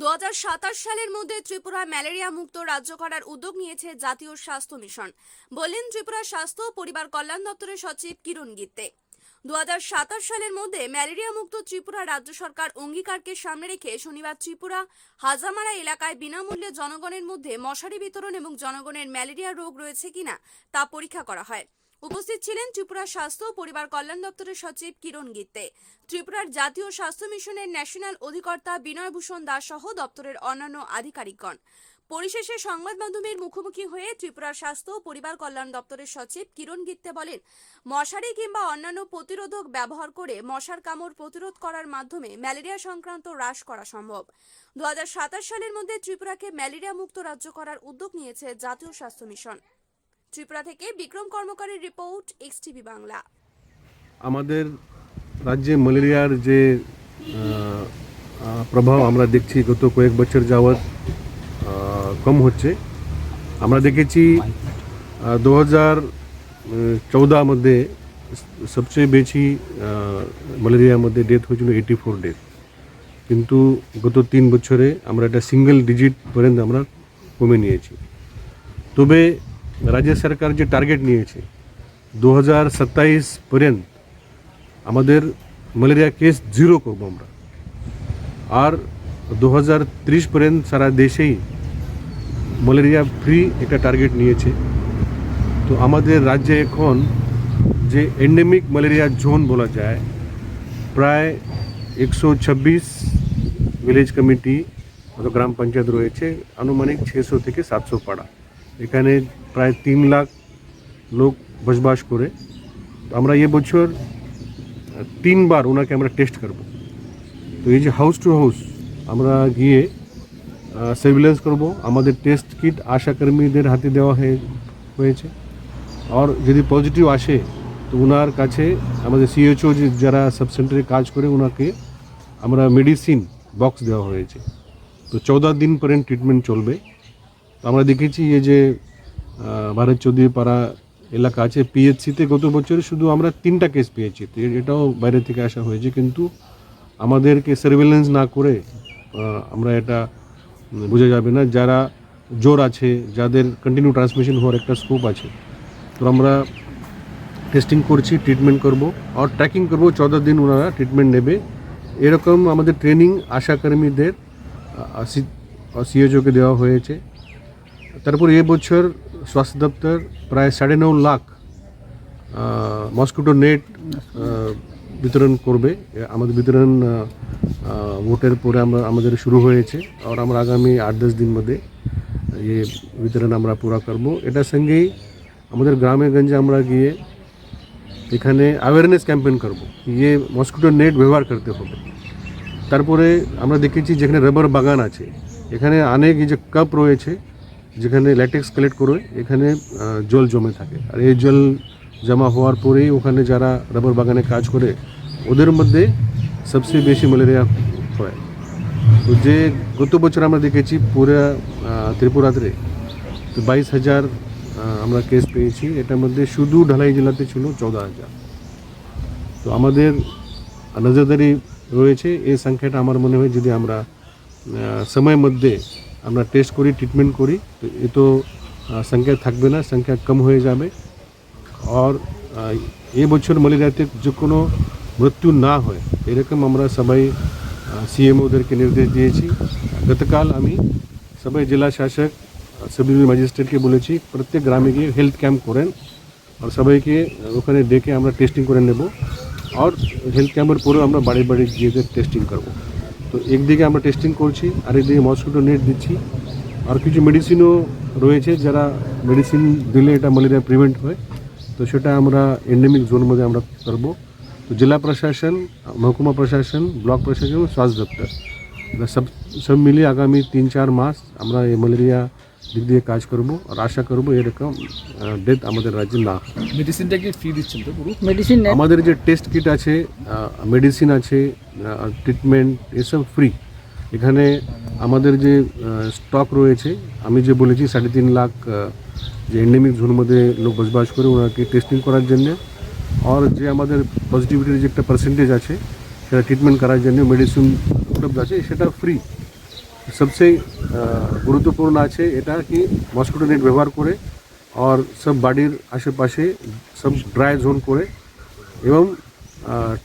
দুহাজার সাতাশ সালের মধ্যে ত্রিপুরা ম্যালেরিয়া মুক্ত রাজ্য করার উদ্যোগ নিয়েছে জাতীয় স্বাস্থ্য মিশন। বললেন ত্রিপুরা স্বাস্থ্য ও পরিবার কল্যাণ দপ্তরের সচিব কিরণ গিত্তে। দু সালের মধ্যে ম্যালেরিয়া মুক্ত ত্রিপুরা রাজ্য সরকার অঙ্গীকারকে সামনে রেখে শনিবার ত্রিপুরা, হাজামারা এলাকায় বিনামূল্যে জনগণের মধ্যে মশারি বিতরণ এবং জনগণের ম্যালেরিয়া রোগ রয়েছে কিনা তা পরীক্ষা করা হয়। উপস্থিত ছিলেন ত্রিপুরা স্বাস্থ্য ও পরিবার কল্যাণ দপ্তরের সচিব কিরণ গিত্তে। ত্রিপুরার জাতীয় স্বাস্থ্য মিশনের ন্যাশনাল অধিকর্তা বিনয় ভূষণ দাস সহ দপ্তরের অন্যান্য আধিকারিকগণ। পরিশেষে সংবাদ মাধ্যমের মুখোমুখি হয়ে ত্রিপুরার স্বাস্থ্য ও পরিবার কল্যাণ দপ্তরের সচিব কিরণ গিত্তে বলেন, মশারি কিংবা অন্যান্য প্রতিরোধক ব্যবহার করে মশার কামড় প্রতিরোধ করার মাধ্যমে ম্যালেরিয়া সংক্রান্ত হ্রাস করা সম্ভব। দু হাজার সাতাশ সালের মধ্যে ত্রিপুরাকে ম্যালেরিয়া মুক্ত রাজ্য করার উদ্যোগ নিয়েছে জাতীয় স্বাস্থ্য মিশন। ত্রিপুরা থেকে বিক্রম কর্মকারের রিপোর্ট এক্স টিভি বাংলা। আমাদের রাজ্যে ম্যালেরিয়ার যে প্রভাব আমরা দেখছি গত কয়েক বছর যাবৎ কম হচ্ছে। আমরা দেখেছি দু হাজার চৌদা মধ্যে সবচেয়ে বেশি ম্যালেরিয়ার মধ্যে ডেথ হয়েছিল এইটি ফোর ডেথ কিন্তু গত তিন বছরে আমরা একটা সিঙ্গেল ডিজিট পর্যন্ত আমরা কমে নিয়েছি। তবে রাজ্য সরকার যে টার্গেট নিয়েছে দু হাজার সাতাইশ পর্যন্ত আমাদের ম্যালেরিয়া কেস জিরো করব আমরা। আর দু হাজার ত্রিশ পর্যন্ত সারা দেশেই ম্যালেরিয়া ফ্রি একটা টার্গেট নিয়েছে। তো আমাদের রাজ্যে এখন যে এন্ডেমিক ম্যালেরিয়া জোন বলা যায়, প্রায় একশো ছাব্বিশ ভিলেজ কমিটি অথবা গ্রাম পঞ্চায়েত রয়েছে, আনুমানিক ছশো থেকে সাতশো পাড়া। এখানে প্রায় তিন লাখ লোক বসবাস করে। আমরা এ বছর তিনবার ওনাকে আমরা টেস্ট করব। তো এই যে হাউস টু হাউস আমরা গিয়ে সার্ভিলেন্স করব। আমাদের টেস্ট কিট আশাকর্মীদের হাতে দেওয়া হয়ে, হয়েছে। আর যদি পজিটিভ আসে, তো ওনার কাছে আমাদের সিএচও যারা সাব সেন্টারে কাজ করে, ওনাকে আমরা মেডিসিন বক্স দেওয়া হয়েছে। তো চৌদা দিন পর্যন্ত ট্রিটমেন্ট চলবে। আমরা দেখেছি এই যে ভারত চৌধুরী পাড়া এলাকা আছে পিএইচসিতে গত বছরে শুধু আমরা তিনটা কেস পেয়েছি। এটাও বাইরে থেকে আসা হয়েছে, কিন্তু আমাদেরকে সার্ভেলেন্স না করে আমরা এটা বোঝা যাবে না। যারা জোর আছে, যাদের কন্টিনিউ ট্রান্সমিশন হওয়ার একটা স্কোপ আছে, তো আমরা টেস্টিং করছি ট্রিটমেন্ট করব, আর ট্র্যাকিং করব চৌদা দিন ওনারা ট্রিটমেন্ট নেবে। এরকম আমাদের ট্রেনিং আশাকর্মীদের সিএচওকে দেওয়া হয়েছে। তারপর এবছর স্বাস্থ্য দপ্তর প্রায় সাড়ে নৌ লাখ মসকিটো নেট বিতরণ করবে। আমাদের বিতরণ ভোটের পরে আমরা, আমাদের শুরু হয়েছে। আর আমরা আগামী আট দশ দিন মধ্যে ये বিতরণ আমরা পুরা করব। এটার সঙ্গেই আমাদের গ্রামে গঞ্জে আমরা গিয়ে এখানে অ্যাওয়ারনেস ক্যাম্পেইন করব ইয়ে মসকিটো নেট ব্যবহার করতে হবে। তারপরে আমরা দেখেছি যেখানে রাবার বাগান আছে, এখানে অনেক যে কাপ রয়েছে যেখানে ল্যাটেক্স কালেক্ট করে এখানে জল জমে থাকে। আর এই জল জমা হওয়ার পরেই ওখানে যারা রাবার বাগানে কাজ করে, ওদের মধ্যে সবচেয়ে বেশি ম্যালেরিয়া হয়। তো যে গত বছর আমরা দেখেছি পুরা ত্রিপুরাতে তো বাইশ হাজার আমরা কেস পেয়েছি। এটার মধ্যে শুধু ঢালাই জেলাতে ছিল চৌদা হাজার। তো আমাদের নজরদারি রয়েছে। এই সংখ্যাটা আমার মনে হয় যদি আমরা সময়ের মধ্যে আমরা টেস্ট করি ট্রিটমেন্ট করি, তো এ তো সংখ্যা থাকবে না, সংখ্যা কম হয়ে যাবে। আর এ বছর ম্যালেরিয়াতে যে কোনো মৃত্যু না হয়, এরকম আমরা সবাই সিএমওদেরকে নির্দেশ দিয়েছি। গতকাল আমি সবাই জেলা শাসক সবই ম্যাজিস্ট্রেটকে বলেছি, প্রত্যেক গ্রামে গিয়ে হেলথ ক্যাম্প করেন আর সবাইকে ওখানে ডেকে আমরা টেস্টিং করে নেব। আর হেলথ ক্যাম্পের পরেও আমরা বাড়ি বাড়ি গিয়ে টেস্টিং করব। তো একদিকে আমরা টেস্টিং করছি আর একদিকে মসকিটো নেট দিচ্ছি। আর কিছু মেডিসিনও রয়েছে যারা মেডিসিন দিলে এটা ম্যালেরিয়া প্রিভেন্ট হয়। তো সেটা আমরা এন্ডেমিক জোন মধ্যে আমরা করব। তো জেলা প্রশাসন, মহকুমা প্রশাসন, ব্লক প্রশাসন স্বাস্থ্য দপ্তর। সব সব মিলিয়ে আগামী তিন চার মাস আমরা এই ম্যালেরিয়া দিক দিয়ে কাজ করব আর আশা করব এরকম ডেথ আমাদের রাজ্যে না মেডিসিনটা কি ফ্রি দিচ্ছেন তো পুরো? মেডিসিন আমাদের যে টেস্ট কিট আছে মেডিসিন আছে ট্রিটমেন্ট এসব ফ্রি এখানে আমাদের যে স্টক রয়েছে আমি যে বলেছি সাড়ে তিন লাখ যে এন্ডেমিক জোন মধ্যে লোক বসবাস করে ওনাকে টেস্টিং করার জন্য। আর যে আমাদের পজিটিভিটির যে একটা পার্সেন্টেজ আছে সেটা ট্রিটমেন্ট করার জন্য মেডিসিন উপলব্ধ আছে সেটা ফ্রি সবচেয়ে গুরুত্বপূর্ণ আছে এটা কি মস্কিটো নেট ব্যবহার করে আর সব বাড়ির আশেপাশে সব ড্রাই জোন করে এবং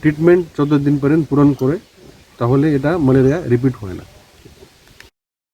ট্রিটমেন্ট চোদ্দ দিন পর্যন্ত পূরণ করে তাহলে এটা ম্যালেরিয়া রিপিট হয় না